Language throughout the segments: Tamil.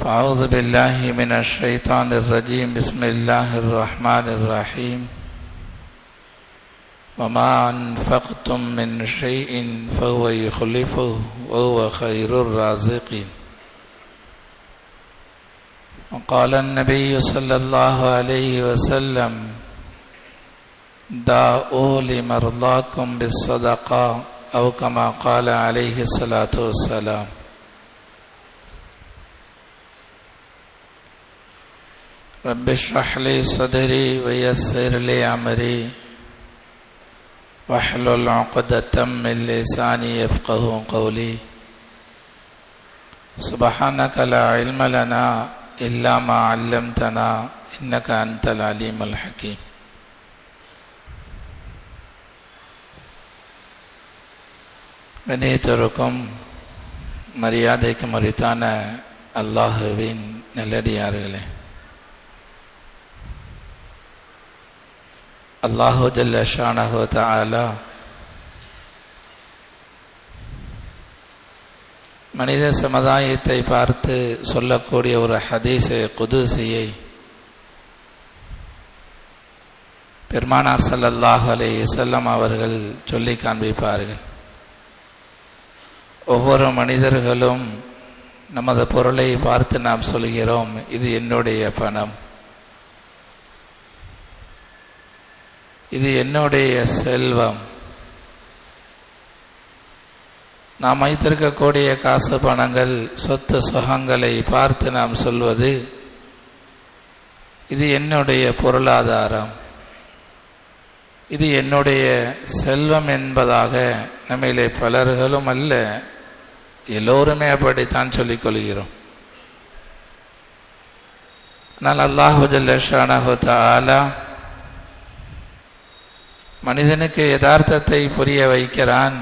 فأعوذ بالله من الشيطان الرجيم. بسم الله الرحمن الرحيم. وما أنفقتم من شيء فهو يخلفه وهو خير الرازقين. وقال النبي صلى الله عليه وسلم داؤوا لمرضاكم بالصدقة أو كما قال عليه الصلاة والسلام. رب اشرح لي صدري ويسر لي امري واحلل عقدة من لساني يفقه قولي سبحانك لا علم لنا إلا ما علمتنا إنك أنت العليم الحكيم கணியத்திற்கும் மரியாதைக்கு மறித்தான அல்லாஹுவின் நல்லடியார்களே அல்லாஹு ஜல்ல ஷானஹு மனித சமுதாயத்தை பார்த்து சொல்லக்கூடிய ஒரு ஹதீஸை குதுசியை பெருமானார் சல்லல்லாஹு அலைஹி செல்லம் அவர்கள் சொல்லி காண்பிப்பார்கள். ஒவ்வொரு மனிதர்களும் நமது பொருளை பார்த்து நாம் சொல்கிறோம் இது என்னுடைய பணம். இது என்னுடைய செல்வம். நாம் வைத்திருக்கக்கூடிய காசு பணங்கள் சொத்து சுகங்களை பார்த்து நாம் சொல்வது இது என்னுடைய பொருளாதாரம். இது என்னுடைய செல்வம் என்பதாக நம்மிலே பலர்களும் அல்ல எல்லோருமே அப்படித்தான் சொல்லிக் கொள்கிறோம். ஆனால் அல்லாஹு ஜல்லஷானஹு தாலா மனிதனுக்கு யதார்த்தத்தை புரிய வைக்கிறான்.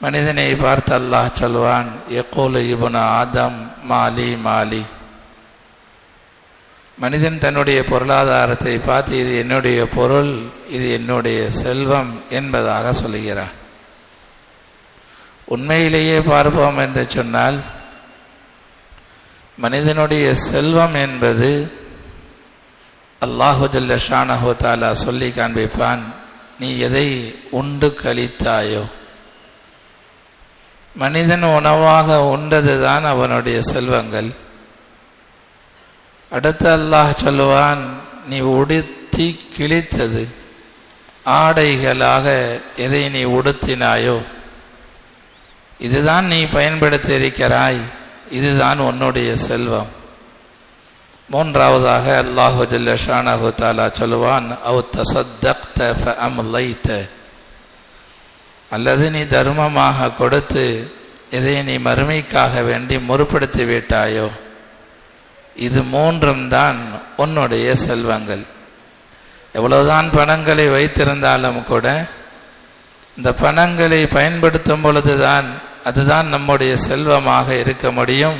மனிதனை பார்த்து அல்லாஹ் சொல்வான் எக்கோலு இபுன ஆதம் மாலி மாலி. மனிதன் தன்னுடைய பொருளாதாரத்தை பார்த்து இது என்னுடைய பொருள் இது என்னுடைய செல்வம் என்பதாக சொல்லுகிறான் உண்மையிலேயே பார்ப்போம் என்று சொன்னால் மனிதனுடைய செல்வம் என்பது அல்லாஹு ஜல்ல ஷானஹோ தாலா சொல்லி காண்பிப்பான் நீ எதை உண்டு கழித்தாயோ? மனிதன் உணவாக உண்டதுதான் அவனுடைய செல்வங்கள். அடுத்து அல்லாஹ் சொல்லுவான் நீ உடுத்தி கிழித்தது ஆடைகளாக எதை நீ உடுத்தினாயோ? இதுதான் நீ பயன்படுத்தி இருக்கிறாய் இதுதான் உன்னுடைய செல்வம். மூன்றாவதாக அல்லாஹு ஜல்ல தாலா சொல்லுவான் அவு தசத்தக்த அல்லது நீ தர்மமாக கொடுத்து இதை நீ மறுமைக்காக வேண்டி முற்படுத்தி விட்டாயோ? இது மூன்றும் தான் உன்னுடைய செல்வங்கள். எவ்வளவுதான் பணங்களை வைத்திருந்தாலும் கூட இந்த பணங்களை பயன்படுத்தும் பொழுதுதான் அதுதான் நம்முடைய செல்வமாக இருக்க முடியும்.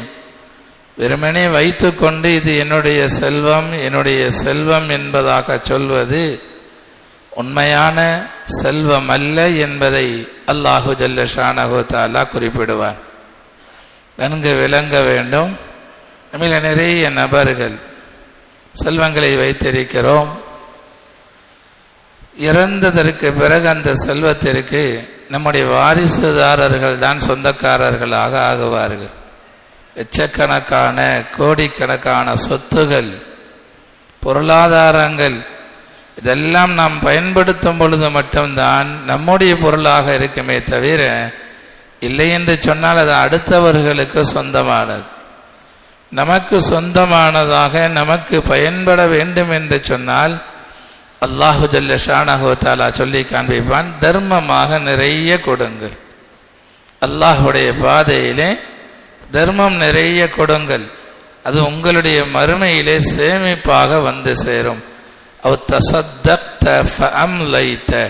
வெறுமனே வைத்துக்கொண்டு இது என்னுடைய செல்வம் என்னுடைய செல்வம் என்பதாக சொல்வது உண்மையான செல்வம் அல்ல என்பதை அல்லாஹு ஜல்ல ஷானஹு தாலா குறிப்பிடுவான். நன்கு விளங்க வேண்டும். நம்மள நிறைய நபர்கள் செல்வங்களை வைத்திருக்கிறோம். இறந்ததற்கு பிறகு அந்த செல்வத்திற்கு நம்முடைய வாரிசுதாரர்கள் தான் சொந்தக்காரர்களாக ஆகுவார்கள். லட்சக்கணக்கான கோடிக்கணக்கான சொத்துகள் பொருளாதாரங்கள் இதெல்லாம் நாம் பயன்படுத்தும் பொழுது மட்டும்தான் நம்முடைய பொருளாக இருக்குமே தவிர இல்லை என்று சொன்னால் அது அடுத்தவர்களுக்கு சொந்தமானது. நமக்கு சொந்தமானதாக நமக்கு பயன்பட வேண்டும் என்று சொன்னால் அல்லாஹு ஜல்ல ஷானஹு தாலா சொல்லி காண்பிப்பான் தர்மமாக நிறைய கொடுங்கள். அல்லாஹுடைய பாதையிலே தர்மம் நிறைய கொடுங்கள். அது உங்களுடைய மறுமையிலே சேமிப்பாக வந்து சேரும். அவ் தசத்தக்த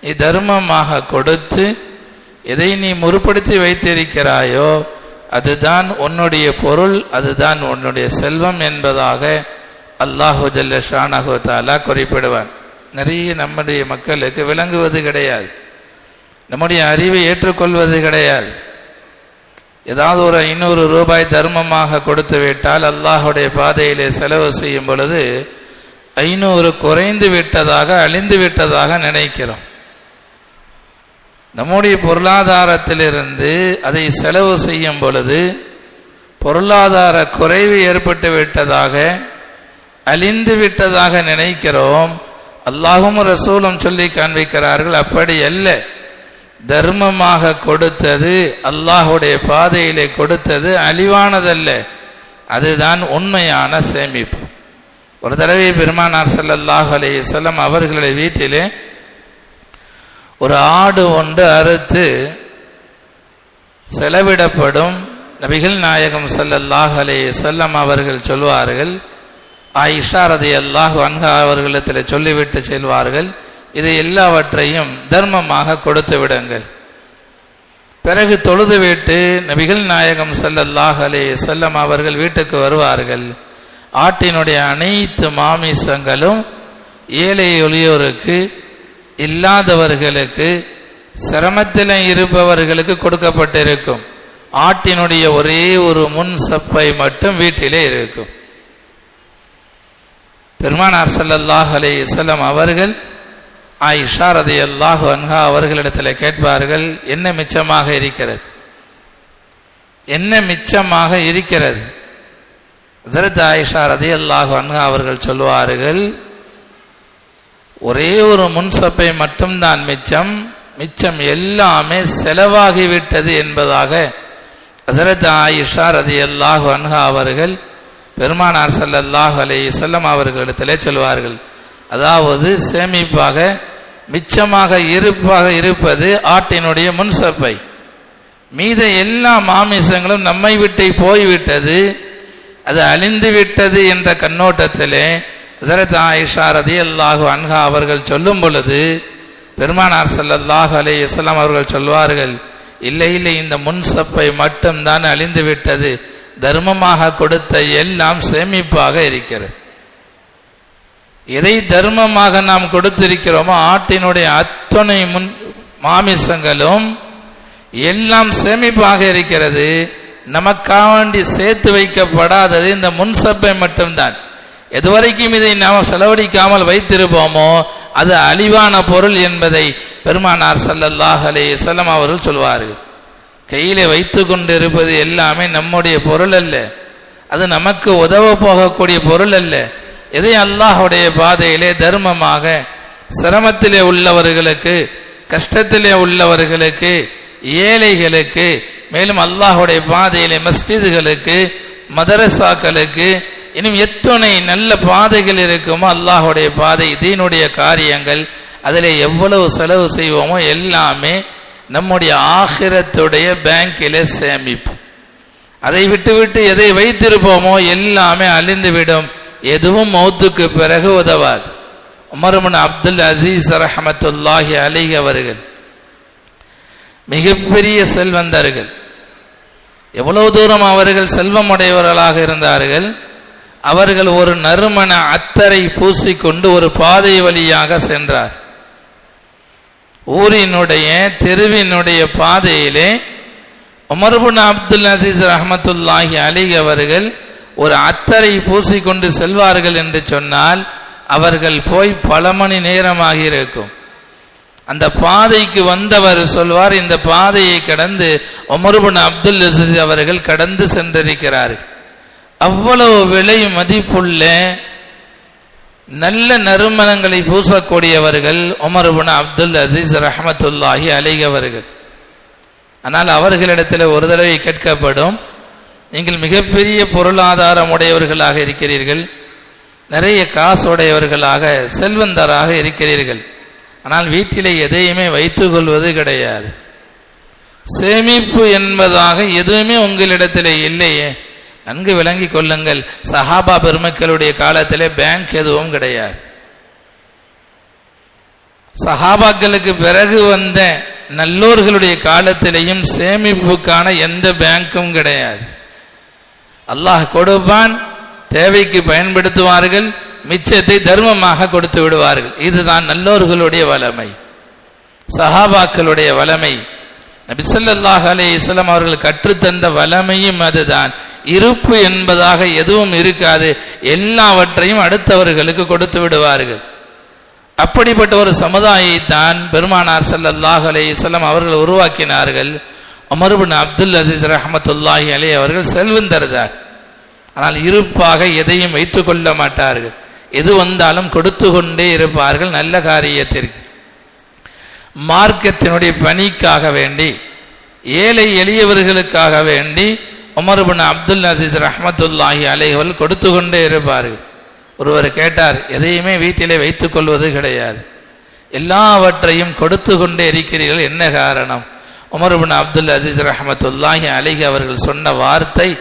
நீ தர்மமாக கொடுத்து எதை நீ முற்படுத்தி வைத்திருக்கிறாயோ அதுதான் உன்னுடைய பொருள் அதுதான் உன்னுடைய செல்வம் என்பதாக அல்லாஹு ஜல்ல ஷானஹு தாலா குறிப்பிடுவான். நிறைய நம்முடைய மக்களுக்கு விளங்குவது கிடையாது. நம்முடைய அறிவை ஏற்றுக்கொள்வது கிடையாது. ஏதாவது ஒரு ஐநூறு ரூபாய் தர்மமாக கொடுத்து விட்டால் அல்லாஹுடைய பாதையிலே செலவு செய்யும் பொழுது ஐநூறு குறைந்து விட்டதாக அழிந்து விட்டதாக நினைக்கிறோம். நம்முடைய பொருளாதாரத்திலிருந்து அதை செலவு செய்யும் பொழுது பொருளாதார குறைவு ஏற்பட்டு விட்டதாக அழிந்து விட்டதாக நினைக்கிறோம். அல்லாஹும் ரசூலும் சொல்லி காண்பிக்கிறார்கள் அப்படி அல்ல. தர்மமாக கொடுத்தது அல்லாஹுடைய பாதையிலே கொடுத்தது அழிவானதல்ல. அதுதான் உண்மையான சேமிப்பு. ஒரு தடவை பெருமானார் ஸல்லல்லாஹு அலைஹி வஸல்லம் அவர்களுடைய வீட்டிலே ஒரு ஆடு ஒன்று அறுத்து செலவிடப்படும் நபிகள் நாயகம் ஸல்லல்லாஹு அலைஹி செல்லம் அவர்கள் சொல்வார்கள். ஆயிஷா ரதியல்லாஹு அன்ஹா அவர்களிடத்தில் சொல்லிவிட்டு செல்வார்கள். இதை எல்லாவற்றையும் தர்மமாக கொடுத்து விடுங்கள். பிறகு தொழுது விட்டு நபிகள் நாயகம் ஸல்லல்லாஹு அலைஹி அவர்கள் வீட்டுக்கு வருவார்கள். ஆட்டினுடைய அனைத்து மாமிசங்களும் ஏழை எளியோருக்கு இல்லாதவர்களுக்கு சிரமத்தில் இருப்பவர்களுக்கு கொடுக்கப்பட்டிருக்கும். ஆட்டினுடைய ஒரே ஒரு முன் சப்பை மட்டும் வீட்டிலே இருக்கும். பெருமானார் ஸல்லல்லாஹு அலைஹி வஸல்லம் அவர்கள் ஆயிஷா ரதியல்லாஹு அன்ஹா அவர்களிடத்தில் கேட்பார்கள் என்ன மிச்சமாக இருக்கிறது? என்ன மிச்சமாக இருக்கிறது? ஹஜரத் ஆயிஷா ரதியல்லாஹு அன்ஹா அவர்கள் சொல்லுவார்கள் ஒரே ஒரு முன்சப்பை மட்டும்தான் மிச்சம் மிச்சம் எல்லாமே செலவாகிவிட்டது என்பதாக ஹசரத் ஆயிஷா ரதியல்லாஹு அன்ஹா அவர்கள் பெருமானார் ஸல்லல்லாஹு அலை செல்லம் அவர்களிடத்திலே சொல்வார்கள். அதாவது சேமிப்பாக மிச்சமாக இருப்பாக இருப்பது ஆட்டினுடைய முன்சப்பை மீத எல்லா மாமிசங்களும் நம்மை விட்டு போய்விட்டது. அது அழிந்து விட்டது என்ற கண்ணோட்டத்திலே ஹசரத் ஆயிஷா ரதியல்லாஹு அன்ஹா அவர்கள் சொல்லும் பொழுது பெருமானார் ஸல்லல்லாஹு அலைஹி இஸ்லாம் அவர்கள் சொல்வார்கள் இல்லை இல்லை இந்த முன்சப்பை மட்டும்தான் அழிந்து விட்டது. தர்மமாக கொடுத்த எல்லாம் சேமிப்பாக இருக்கிறது. எதை தர்மமாக நாம் கொடுத்திருக்கிறோமோ ஆட்டினுடைய அத்தனை முன் மாமிசங்களும் எல்லாம் சேமிப்பாக இருக்கிறது. நமக்காக வேண்டி சேர்த்து வைக்கப்படாதது இந்த முன்சப்பை மட்டும்தான். எதுவரைக்கும் இதை நாம் செலவழிக்காமல் வைத்திருப்போமோ அது அழிவான பொருள் என்பதை பெருமானார் ஸல்லல்லாஹு செல்லம் அவர்கள் சொல்வார்கள். கையிலே வைத்து கொண்டிருப்பது எல்லாமே நம்முடைய பொருள் அல்ல. அது நமக்கு உதவ போகக்கூடிய பொருள் அல்ல. எதை அல்லாஹுடைய பாதையிலே தர்மமாக சிரமத்திலே உள்ளவர்களுக்கு கஷ்டத்திலே உள்ளவர்களுக்கு ஏழைகளுக்கு மேலும் அல்லாஹுடைய பாதையிலே மஸ்ஜிதுகளுக்கு மதரசாக்களுக்கு இன்னும் எத்தனை நல்ல பாதைகள் இருக்குமோ அல்லாஹுடைய பாதை இதனுடைய காரியங்கள் அதில் எவ்வளவு செலவு செய்வோமோ எல்லாமே நம்முடைய ஆகிரத்துடைய பேங்கிலே சேமிப்போம் அதை விட்டுவிட்டு எதை வைத்திருப்போமோ எல்லாமே அழிந்துவிடும். எதுவும் மௌத்துக்கு பிறகு உதவாது. உமர்மன் அப்துல் அசீஸ் ரஹமத்துல்லாஹி அலி அவர்கள் மிகப்பெரிய செல்வந்தர்கள். எவ்வளவு தூரம் அவர்கள் செல்வமுடையவர்களாக இருந்தார்கள் அவர்கள் ஒரு நறுமண அத்தரை பூசிக்கொண்டு ஒரு பாதை வழியாக சென்றார். ஊரினுடைய தெருவினுடைய பாதையிலே உமர்புன் அப்துல் அசீஸ் ரஹமத்துல்லாஹி அலி அவர்கள் ஒரு அத்தரை பூசிக்கொண்டு செல்வார்கள் என்று சொன்னால் அவர்கள் போய் பல மணி நேரமாக இருக்கும். அந்த பாதைக்கு வந்தவர் சொல்வார் இந்த பாதையை கடந்து ஒமருபன் அப்துல் அசீஸ் அவர்கள் கடந்து சென்றிருக்கிறார் அவ்வளவு விலை மதிப்புள்ள நல்ல நறுமணங்களை பூசக்கூடியவர்கள் ஒமருபன் அப்துல் அசீஸ் ரஹமத்துல்லாஹி அலைகவர்கள் ஆனால் அவர்களிடத்தில் ஒரு தடவை கேட்கப்படும் நீங்கள் மிகப்பெரிய பொருளாதாரம் உடையவர்களாக இருக்கிறீர்கள். நிறைய காசுடையவர்களாக செல்வந்தராக இருக்கிறீர்கள். ஆனால் வீட்டிலே எதையுமே வைத்துக் கொள்வது கிடையாது. சேமிப்பு என்பதாக எதுவுமே உங்களிடத்தில் இல்லையே. நன்கு விளங்கி கொள்ளுங்கள். சஹாபா பெருமக்களுடைய காலத்திலே பேங்க் எதுவும் கிடையாது. சஹாபாக்களுக்கு பிறகு வந்த நல்லோர்களுடைய காலத்திலேயும் சேமிப்புக்கான எந்த பேங்க்கும் கிடையாது. அல்லாஹ் கொடுப்பான் தேவைக்கு பயன்படுத்துவார்கள் மிச்சத்தை தர்மமாக கொடுத்து விடுவார்கள். இதுதான் நல்லோர்களுடைய வளமை சஹாபாக்களுடைய வளமை நபிசல்லாஹ் அலே இஸ்லாம் அவர்கள் கற்றுத்தந்த வளமையும் அதுதான். இருப்பு என்பதாக எதுவும் இருக்காது. எல்லாவற்றையும் அடுத்தவர்களுக்கு கொடுத்து விடுவார்கள். அப்படிப்பட்ட ஒரு சமுதாயத்தான் பெருமானார் சல்லல்லாஹ் அலே இஸ்லாம் அவர்கள் உருவாக்கினார்கள். உமர் பின் அப்துல் அசீஸ் ரஹமத்துல்லாஹி அலி அவர்கள் செல்வந்தர்தான் ஆனால் இருப்பாக எதையும் வைத்துக் கொள்ள மாட்டார்கள். எது வந்தாலும் கொடுத்து கொண்டே இருப்பார்கள். நல்ல காரியத்திற்கு. மார்க்கத்தினுடைய பணிக்காக வேண்டி ஏழை எளியவர்களுக்காக வேண்டி உமர் பின் அப்துல் அசீஸ் ரஹமத்துல்லாஹி அலைவர்கள் கொடுத்து கொண்டே இருப்பார்கள். ஒருவர் கேட்டார் எதையுமே வீட்டிலே வைத்துக் கொள்வது கிடையாது. எல்லாவற்றையும் கொடுத்து கொண்டே இருக்கிறீர்கள். என்ன காரணம்? உமர்பின் அப்துல் அசீஸ் ரஹமத்துல்லாஹி அலிஹி அவர்கள் சொன்ன வார்த்தை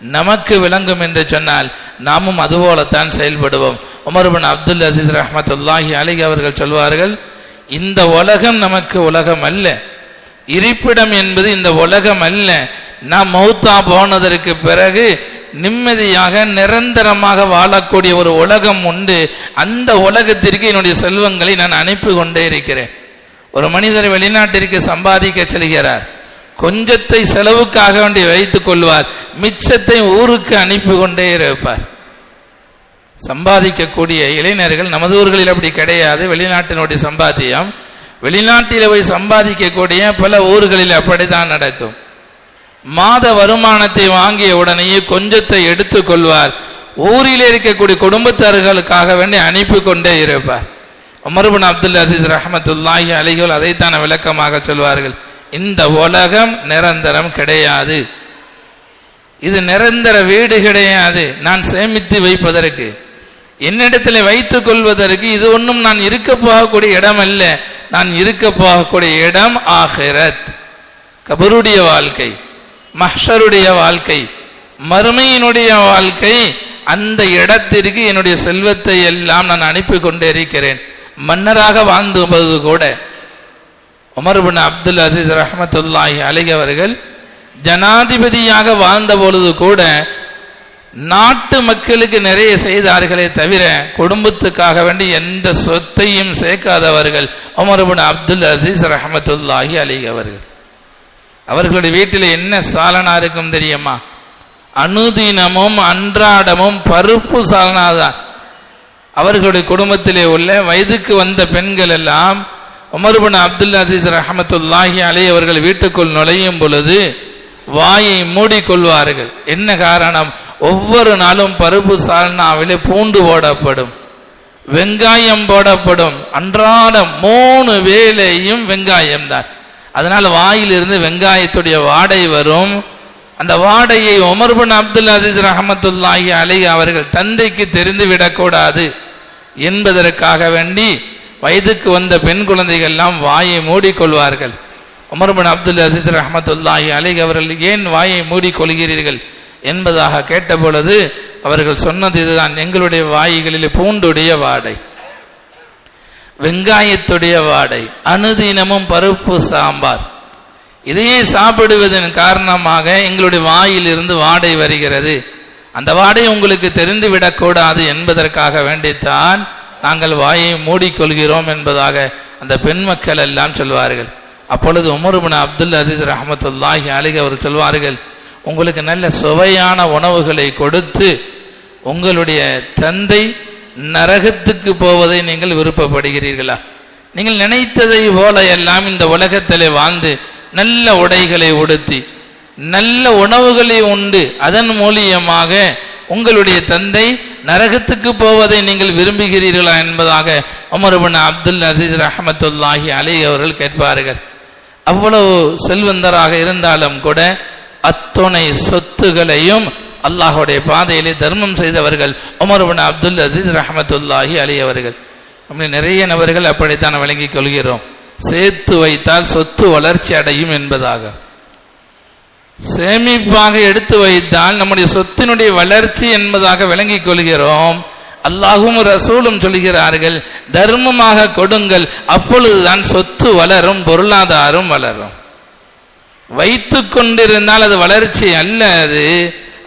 நமக்கு விளங்கும் என்று சொன்னால் நாமும் அதுபோலத்தான் செயல்படுவோம். உமர்பின் அப்துல் அசீஸ் ரஹமத்துல்லாஹி அலிஹி அவர்கள் சொல்வார்கள் இந்த உலகம் நமக்கு உலகம் அல்ல. இருப்பிடம் என்பது இந்த உலகம் அல்ல. நாம் மௌத்தா போனதற்கு பிறகு நிம்மதியாக நிரந்தரமாக வாழக்கூடிய ஒரு உலகம் உண்டு. அந்த உலகத்திற்கு என்னுடைய செல்வங்களை நான் அனுப்பி கொண்டே இருக்கிறேன். ஒரு மனிதர் வெளிநாட்டிற்கு சம்பாதிக்க செல்கிறார். கொஞ்சத்தை செலவுக்காக வேண்டி வைத்துக் கொள்வார். மிச்சத்தை ஊருக்கு அனுப்பி கொண்டே இருப்பார். சம்பாதிக்கக்கூடிய இளைஞர்கள் நமது ஊர்களில் அப்படி கிடையாது. வெளிநாட்டினுடைய சம்பாத்தியம் வெளிநாட்டில் போய் சம்பாதிக்கக்கூடிய பல ஊர்களில் அப்படித்தான் நடக்கும். மாத வருமானத்தை வாங்கிய உடனேயே கொஞ்சத்தை எடுத்துக் கொள்வார். ஊரில் இருக்கக்கூடிய குடும்பத்தார்களுக்காக வேண்டி அனுப்பி கொண்டே இருப்பார். உமர்பின் அப்துல் அசீஸ் ரஹமத்துல்லாஹி அலிகள் அதைத்தான் விளக்கமாக சொல்வார்கள். இந்த உலகம் நிரந்தரம் கிடையாது. இது நிரந்தர வீடு கிடையாது. நான் சேமித்து வைப்பதற்கு என்னிடத்தில் வைத்துக் கொள்வதற்கு இது ஒன்றும் நான் இருக்க போகக்கூடிய இடம் அல்ல நான் இருக்க போகக்கூடிய இடம் ஆஹிரத் கபருடைய வாழ்க்கை மஹருடைய வாழ்க்கை மறுமையினுடைய வாழ்க்கை அந்த இடத்திற்கு என்னுடைய செல்வத்தை எல்லாம் நான் அனுப்பி கொண்டே இருக்கிறேன் மன்னராக வாழ்ந்துவது கூட உமர்பின் அப்துல் அசீஸ் ரஹமத்துல்லாஹி அலிக் அவர்கள் ஜனாதிபதியாக வாழ்ந்த பொழுது கூட நாட்டு மக்களுக்கு நிறைய செய்தார்களே தவிர குடும்பத்துக்காக வேண்டி எந்த சொத்தையும் சேர்க்காதவர்கள் உமர்பின் அப்துல் அசீஸ் ரஹமத்துல்லாஹி அலிக் அவர்கள். அவர்களுடைய வீட்டில் என்ன சாலனா இருக்கும் தெரியுமா? அனுதினமும் அன்றாடமும் பருப்பு சாலனா தான். அவர்களுடைய குடும்பத்திலே உள்ள வயதுக்கு வந்த பெண்கள் எல்லாம் உமர்பன் அப்துல் அசீஸ் ரஹமத்துல்லாஹி அலி அவர்கள் வீட்டுக்குள் நுழையும் பொழுது வாயை மூடிக்கொள்வார்கள். என்ன காரணம்? ஒவ்வொரு நாளும் பருப்பு சால்னாவிலே பூண்டு போடப்படும். வெங்காயம் போடப்படும். அன்றாடம் மூணு வேலையும் வெங்காயம் தான் அதனால் வாயிலிருந்து வெங்காயத்துடைய வாடை வரும். அந்த வாடையை உமர்பன் அப்துல் அசீஸ் ரஹமத்துல்லாஹி அலை அவர்கள் தந்தைக்கு தெரிந்து விடக்கூடாது என்பதற்காக வேண்டி வயதுக்கு வந்த பெண் குழந்தைகள் எல்லாம் வாயை மூடிக்கொள்வார்கள். உமர்பன் அப்துல் அசீஸ் ரஹமத்துல்லாஹி அலை அவர்கள் ஏன் வாயை மூடிக்கொள்கிறீர்கள் என்பதாக கேட்டபொழுது அவர்கள் சொன்னது இதுதான் எங்களுடைய வாய்களில் பூண்டுடைய வாடை வெங்காயத்துடைய வாடை அனுதினமும் பருப்பு சாம்பார் இதையே சாப்பிடுவதன் காரணமாக எங்களுடைய வாயிலிருந்து வாடை வருகிறது. அந்த வாடை உங்களுக்கு தெரிந்து விடக்கூடாது என்பதற்காக வேண்டித்தான் நாங்கள் வாயை மூடிக்கொள்கிறோம் என்பதாக அந்த பெண் மக்கள் எல்லாம் சொல்வார்கள். அப்பொழுது உமருபின் அப்துல் அசீஸ் ரஹமத்துல்லாஹி அலிக் அவர் சொல்வார்கள் உங்களுக்கு நல்ல சுவையான உணவுகளை கொடுத்து உங்களுடைய தந்தை நரகத்துக்கு போவதை நீங்கள் விருப்பப்படுகிறீர்களா? நீங்கள் நினைத்ததை போல எல்லாம் இந்த உலகத்திலே வாழ்ந்து நல்ல உடைகளை உடுத்தி நல்ல உணவுகளை உண்டு. அதன் மூலியமாக உங்களுடைய தந்தை நரகத்துக்கு போவதை நீங்கள் விரும்புகிறீர்களா என்பதாக உமர்பின் அப்துல் அசீஸ் ரஹமத்துல்லாஹி அலி அவர்கள் கேட்பார்கள். அவ்வளவு செல்வந்தராக இருந்தாலும் கூட அத்துணை சொத்துகளையும் அல்லாஹுடைய பாதையிலே தர்மம் செய்தவர்கள் உமர்பின் அப்துல் அசீஸ் ரஹமத்துல்லாஹி அலி அவர்கள். நம்முடைய நிறைய நபர்கள் அப்படித்தான் விளங்கிக் கொள்கிறோம். சேர்த்து வைத்தால் சொத்து வளர்ச்சி அடையும் என்பதாக. சேமிப்பாக எடுத்து வைத்தால் நம்முடைய சொத்தினுடைய வளர்ச்சி என்பதாக விளங்கிக் கொள்கிறோம். அல்லாஹும் ரசூலும் சொல்கிறார்கள் தர்மமாக கொடுங்கள் அப்பொழுதுதான் சொத்து வளரும் பொருளாதாரம் வளரும். வைத்து கொண்டிருந்தால் அது வளர்ச்சி அல்ல அது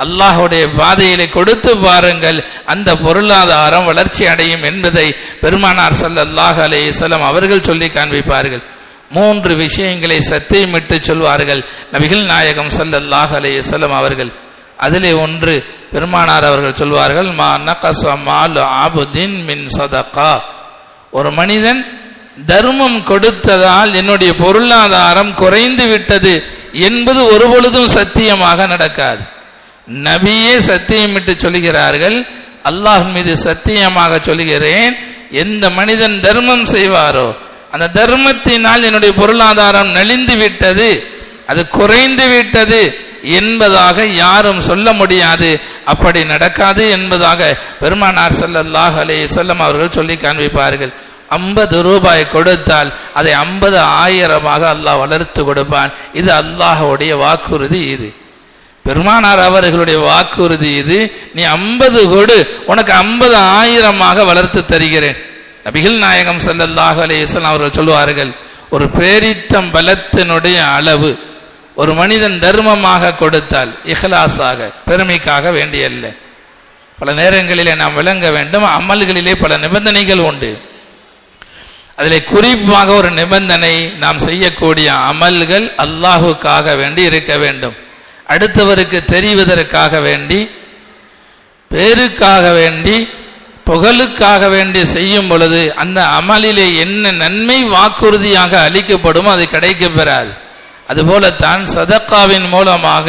அல்லாஹுடைய பாதையிலே கொடுத்து பாருங்கள் அந்த பொருளாதாரம் வளர்ச்சி அடையும் என்பதை பெருமானார் ஸல்லல்லாஹு அலைஹி வஸல்லம் அவர்கள் சொல்லி காண்பிப்பார்கள். மூன்று விஷயங்களை சத்தியமிட்டு சொல்வார்கள். நபிகள் நாயகம் ஸல்லல்லாஹு அலைஹி வஸல்லம் அவர்கள். அதிலே ஒன்று பெருமானார் அவர்கள் சொல்வார்கள் மா நகச மாலு ஆபுதின் மின் சதகா. ஒரு மனிதன் தர்மம் கொடுத்ததால் என்னுடைய பொருளாதாரம் குறைந்து விட்டது என்பது ஒரு பொழுதும் சத்தியமாக நடக்காது. நபியே சத்தியமிட்டு சொல்கிறார்கள் அல்லாஹ் மீது சத்தியமாக சொல்கிறேன் எந்த மனிதன் தர்மம் செய்வாரோ அந்த தர்மத்தினால் என்னுடைய பொருளாதாரம் நலிந்து விட்டது அது குறைந்து விட்டது என்பதாக யாரும் சொல்ல முடியாது. அப்படி நடக்காது என்பதாக பெருமானார் ஸல்லல்லாஹு அலே சொல்லம் அவர்கள் சொல்லி காண்பிப்பார்கள். ஐம்பது ரூபாய் கொடுத்தால் அதை ஐம்பது ஆயிரமாக அல்லாஹ் வளர்த்து கொடுப்பான். இது அல்லாஹ்வுடைய வாக்குறுதி இது. பெருமானார் அவர்களுடைய வாக்குறுதி இது. நீ ஐம்பது கொடு உனக்கு ஐம்பது ஆயிரமாக வளர்த்து தருகிறேன். நபிகள் நாயகம் ஸல்லல்லாஹு அலைஹி அவர்கள் சொல்வார்கள் ஒரு பேரித்தம் பலத்தினுடைய அளவு ஒரு மனிதன் தர்மமாக கொடுத்தால் இஹ்லாஸாக பெருமைக்காக வேண்டியல்ல. பல நேரங்களிலே நாம் விளங்க வேண்டும் அமல்களிலே பல நிபந்தனைகள் உண்டு. அதில் குறிப்பாக ஒரு நிபந்தனை நாம் செய்யக்கூடிய அமல்கள் அல்லாஹுக்காக வேண்டி இருக்க வேண்டும். அடுத்தவருக்கு தெரிவதற்காக வேண்டி பேருக்காக வேண்டி புகழுக்காக வேண்டி செய்யும் பொழுது அந்த அமலிலே என்ன நன்மை வாக்குறுதியாக அளிக்கப்படுமோ அது கிடைக்க பெறாது அதுபோலத்தான் சதக்காவின் மூலமாக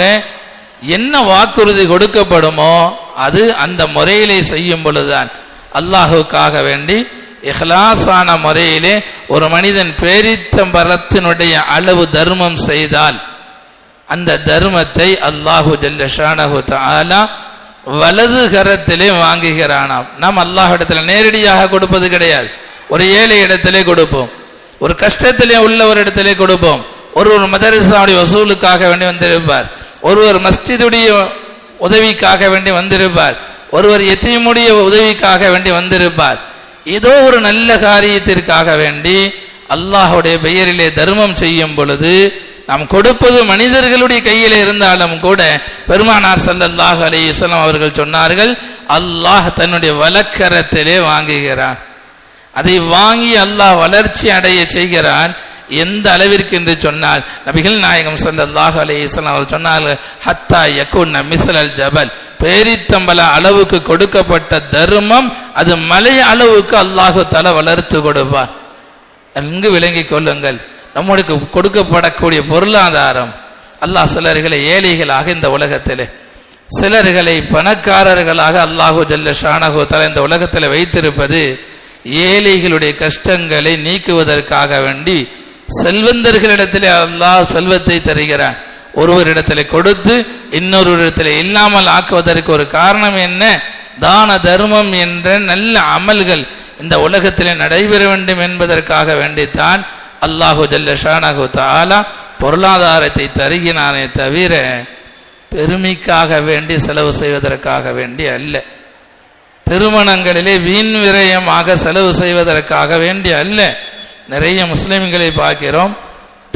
என்ன வாக்குறுதி கொடுக்கப்படுமோ அது அந்த முறையிலே செய்யும் பொழுதுதான். அல்லாஹுக்காக வேண்டி இஹ்லாஸான முறையிலே ஒரு மனிதன் பேரித்தம்பரத்தினுடைய அளவு தர்மம் செய்தால் அந்த தர்மத்தை அல்லாஹு ஜல்லஷானஹு தாலா வலது கரத்திலே வாங்குகிறானாம். நாம் அல்லாஹ்விடத்துல நேரடியாக கொடுப்பது கிடையாது. ஒரு ஏழை இடத்திலே கொடுப்போம். ஒரு கஷ்டத்திலே உள்ள ஒரு இடத்திலே கொடுப்போம். ஒருவர் மதரசாவுடைய வசூலுக்காக வேண்டி வந்திருப்பார். ஒருவர் மஸ்ஜிதுடைய உதவிக்காக வேண்டி வந்திருப்பார். ஒருவர் எத்தீமுடைய உதவிக்காக வேண்டி வந்திருப்பார். ஏதோ ஒரு நல்ல காரியத்திற்காக வேண்டி அல்லாஹுடைய பெயரிலே தர்மம் செய்யும் பொழுது நாம் கொடுப்பது மனிதர்களுடைய கையில் இருந்தாலும் கூட பெருமானார் ஸல்லல்லாஹு அலைஹி வஸல்லம் அவர்கள் சொன்னார்கள் அல்லாஹ் தன்னுடைய வலக்கரத்திலே வாங்குகிறான். அதை வாங்கி அல்லாஹ் வளர்ச்சி அடைய செய்கிறான். எந்த அளவிற்கு என்று சொன்னால் நபிகள் நாயகம் சல்லாஹ் அலைஹி இஸ்லாம் அவர் சொன்னார்கள் ஹத்தா யகுன் அல் ஜபல். பேரித்தம்பல அளவுக்கு கொடுக்கப்பட்ட தர்மம் அது மலை அளவுக்கு அல்லாஹு தலை வளர்த்து கொடுப்பார். நன்கு விளங்கிக் கொள்ளுங்கள் நம்மளுக்கு கொடுக்கப்படக்கூடிய பொருளாதாரம். அல்லாஹ் சிலர்களை ஏழைகளாக இந்த உலகத்திலே சிலர்களை பணக்காரர்களாக அல்லாஹு ஜல்ல ஷானகோ தலை இந்த உலகத்தில் வைத்திருப்பது ஏழைகளுடைய கஷ்டங்களை நீக்குவதற்காக வேண்டி செல்வந்தர்களிடத்திலே அல்லாஹ் செல்வத்தை தருகிறான். ஒருவரிடத்தில் கொடுத்து இன்னொரு இடத்துல இல்லாமல் ஆக்குவதற்கு ஒரு காரணம் என்ன? தான தர்மம் என்ற நல்ல அமல்கள் இந்த உலகத்தில் நடைபெற வேண்டும் என்பதற்காக வேண்டித்தான் அல்லாஹு ஜல்ல ஷானஹு பொருளாதாரத்தை தருகினானே தவிர பெருமைக்காக வேண்டி செலவு செய்வதற்காக வேண்டி அல்ல. திருமணங்களிலே வீண் விரயமாக செலவு செய்வதற்காக வேண்டி அல்ல. நிறைய முஸ்லிம்களை பார்க்கிறோம்.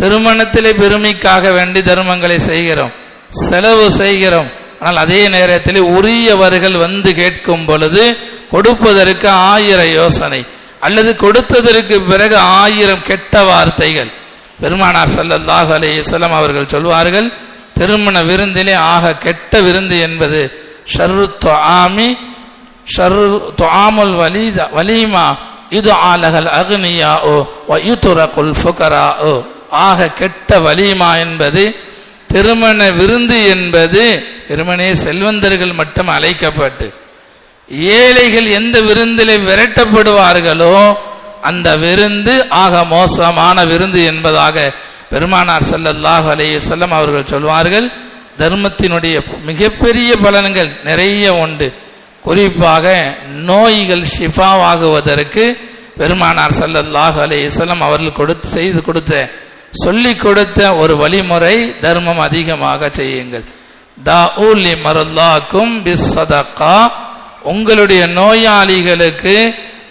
திருமணத்திலே பெருமைக்காக வேண்டி தர்மங்களை செய்கிறோம். செலவு செய்கிறோம். ஆனால் அதே நேரத்தில் உரியவர்கள் வந்து கேட்கும் பொழுது கொடுப்பதற்கு ஆயிரம் யோசனை. அல்லது கொடுத்ததற்கு பிறகு ஆயிரம் கெட்ட வார்த்தைகள். பெருமானார் ஸல்லல்லாஹு அலே இஸ்லாம் அவர்கள் சொல்வார்கள் திருமண விருந்திலே ஆக கெட்ட விருந்து என்பது ஷர்ரு துஆமி ஷர்ரு துவாமுல் வலிதா வலிமா இது ஆலகல் அக்னியா ஓ யுத்துரகுல் ஃபுகரா ஓ ஆக கெட்ட வலிமா என்பது திருமண விருந்து என்பது திருமணே செல்வந்தர்கள் மட்டும் அழைக்கப்பட்டு ஏழைகள் எந்த விருந்தில் விரட்டப்படுவார்களோ அந்த விருந்து ஆக மோசமான விருந்து என்பதாக பெருமானார் ஸல்லல்லாஹு அலைய செல்லம் அவர்கள் சொல்வார்கள். தர்மத்தினுடைய மிகப்பெரிய பலன்கள் நிறைய உண்டு. குறிப்பாக நோய்கள் ஷிஃபாவாகுவதற்கு பெருமானார் ஸல்லல்லாஹு அலைய செல்லம் அவர்கள் கொடுத்து செய்து கொடுத்த சொல்லி கொடுத்த ஒரு வழிமுறை தர்மம் அதிகமாக செய்யுங்கள். தாஊலி மருல்லாக்கும் சதக்கா உங்களுடைய நோயாளிகளுக்கு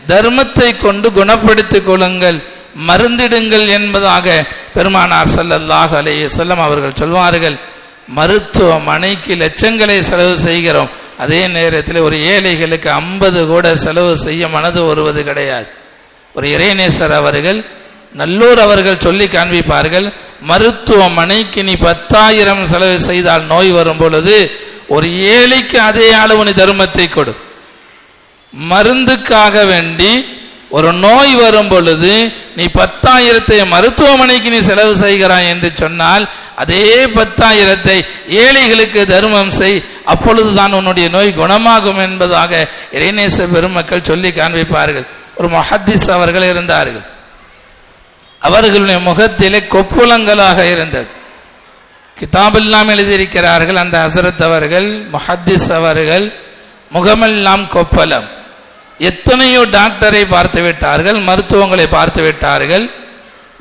தர்மத்தை கொண்டு குணப்படுத்திக் கொள்ளுங்கள். மருந்திடுங்கள் என்பதாக பெருமானார் ஸல்லல்லாஹு அலைய செல்லம் அவர்கள் சொல்வார்கள். மருத்துவமனைக்கு லட்சங்களை செலவு செய்கிறோம். அதே நேரத்தில் ஒரு ஏழைகளுக்கு ஐம்பது கூட செலவு செய்ய மனது வருவது கிடையாது. ஒரு இறைநேசர் அவர்கள் நல்லூர் அவர்கள் சொல்லி காண்பிப்பார்கள் மருத்துவமனைக்கு நீ பத்தாயிரம் செலவு செய்தால் நோய் வரும் பொழுது ஒரு ஏழைக்கு அதே அளவு நீ தர்மத்தை கொடு. மருந்துக்காக வேண்டி ஒரு நோய் வரும் பொழுது நீ பத்தாயிரத்தை மருத்துவமனைக்கு நீ செலவு செய்கிறாய் என்று சொன்னால் அதே பத்தாயிரத்தை ஏழைகளுக்கு தர்மம் செய் அப்பொழுதுதான் உன்னுடைய நோய் குணமாகும் என்பதாக இறைநேச பெருமக்கள் சொல்லி காண்பிப்பார்கள். ஒரு மஹத்திஸ் அவர்கள் இருந்தார்கள். அவர்களுடைய முகத்திலே கொப்புளங்களாக இருந்தது. கிதாபெல்லாம் எழுதியிருக்கிறார்கள் அந்த ஹசரத் அவர்கள் முஹத்திஸ் அவர்கள் முகமெல்லாம் கொப்பலம் எத்தனையோ டாக்டரை பார்த்து விட்டார்கள் மருத்துவங்களை பார்த்து விட்டார்கள்.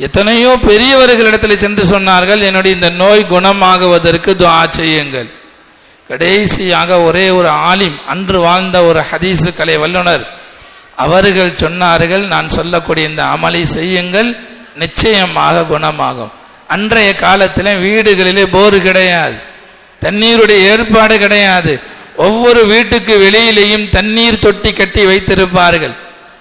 எத்தனையோ பெரியவர்களிடத்தில் சென்று சொன்னார்கள் என்னுடைய இந்த நோய் குணமாகுவதற்கு துவா செய்யுங்கள். கடைசியாக ஒரே ஒரு ஆலிம் அன்று வாழ்ந்த ஒரு ஹதீஸு கலை வல்லுனர் அவர்கள் சொன்னார்கள் நான் சொல்லக்கூடிய இந்த அமலை செய்யுங்கள் நிச்சயமாக குணமாகும். அன்றைய காலத்தில் வீடுகளிலே போர் கிடையாது. தண்ணீருடைய ஏற்பாடு கிடையாது. ஒவ்வொரு வீட்டுக்கு வெளியிலேயும் தண்ணீர் தொட்டி கட்டி வைத்திருப்பார்கள்.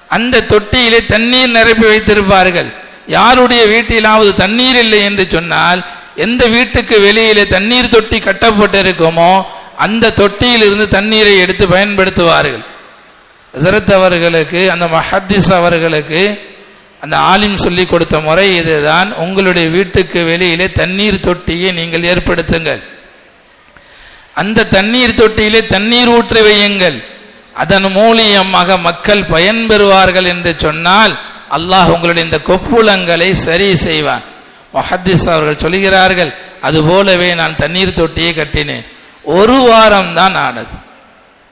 அந்த தொட்டியிலே தண்ணீர் நிரப்பி வைத்திருப்பார்கள். யாருடைய வீட்டிலாவது தண்ணீர் இல்லை என்று சொன்னால் எந்த வீட்டுக்கு வெளியிலே தண்ணீர் தொட்டி கட்டப்பட்டிருக்குமோ அந்த தொட்டியிலிருந்து தண்ணீரை எடுத்து பயன்படுத்துவார்கள். ஹசரத் அவர்களுக்கு அந்த மஹத்திஸ் அவர்களுக்கு அந்த ஆலிம் சொல்லி கொடுத்த முறை இதுதான். உங்களுடைய வீட்டுக்கு வெளியிலே தண்ணீர் தொட்டியை நீங்கள் ஏற்படுத்துங்கள். அந்த தண்ணீர் தொட்டியிலே தண்ணீர் ஊற்றி வையுங்கள். அதன் மூலியமாக மக்கள் பயன்பெறுவார்கள் என்று சொன்னால் அல்லாஹ் உங்களுடைய இந்த கொப்புளங்களை சரி செய்வான். மஹத்திஸ் அவர்கள் சொல்கிறார்கள் அதுபோலவே நான் தண்ணீர் தொட்டியை கட்டினேன். ஒரு வாரம் தான் ஆனது.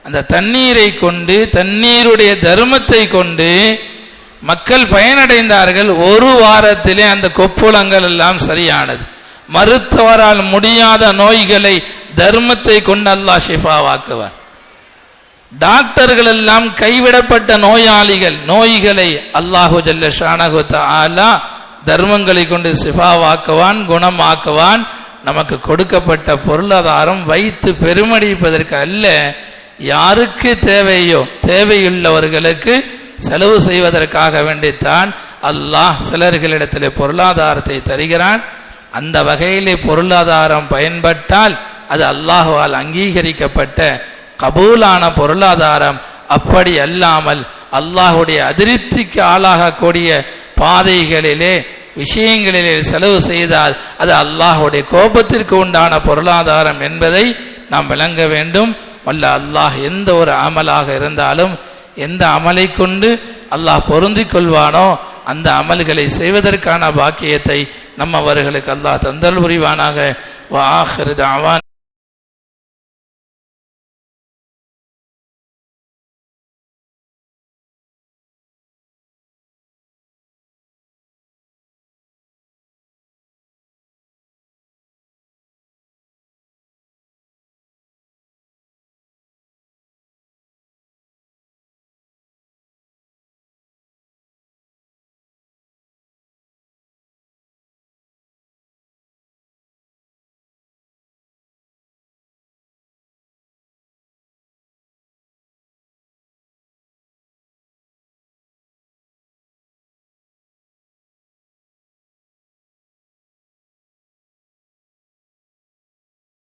அந்த தண்ணீரை கொண்டு தண்ணீருடைய தர்மத்தை கொண்டு மக்கள் பயனடைந்தார்கள். ஒரு வாரத்திலே அந்த கொப்புளங்கள் எல்லாம் சரியானது. மருத்துவரால் முடியாத நோய்களை தர்மத்தை கொண்டு அல்லாஹ் ஷிஃபாவாக்குவார் டாக்டர்கள் எல்லாம் கைவிடப்பட்ட நோயாளிகள் நோய்களை அல்லாஹு ஜல்ல ஷானகு ஆலா தர்மங்களை கொண்டு சிஃபாவாக்குவான் குணமாக்குவான். நமக்கு கொடுக்கப்பட்ட பொருளாதாரம் வைத்து பெருமடிப்பதற்கு அல்ல யாருக்கு தேவையோ தேவையுள்ளவர்களுக்கு செலவு செய்வதற்காக வேண்டித்தான் அல்லாஹ் சிலர்களிடத்தில் பொருளாதாரத்தை தருகிறான். அந்த வகையிலே பொருளாதாரம் பயன்பட்டால் அது அல்லாஹுவால் அங்கீகரிக்கப்பட்ட கபூலான பொருளாதாரம். அப்படி அல்லாமல் அல்லாஹுடைய அதிருப்திக்கு ஆளாகக்கூடிய பாதைகளிலே விஷயங்களிலே செலவு செய்தால் அது அல்லாஹுடைய கோபத்திற்கு உண்டான பொருளாதாரம் என்பதை நாம் விளங்க வேண்டும். வல்ல அல்லாஹ் எந்த ஒரு அமலாக இருந்தாலும் எந்த அமலை கொண்டு அல்லாஹ் பொருந்திக் கொள்வானோ அந்த அமல்களை செய்வதற்கான பாக்கியத்தை நம்மவர்களுக்கு அல்லாஹ் தந்தல் புரிவானாக. வா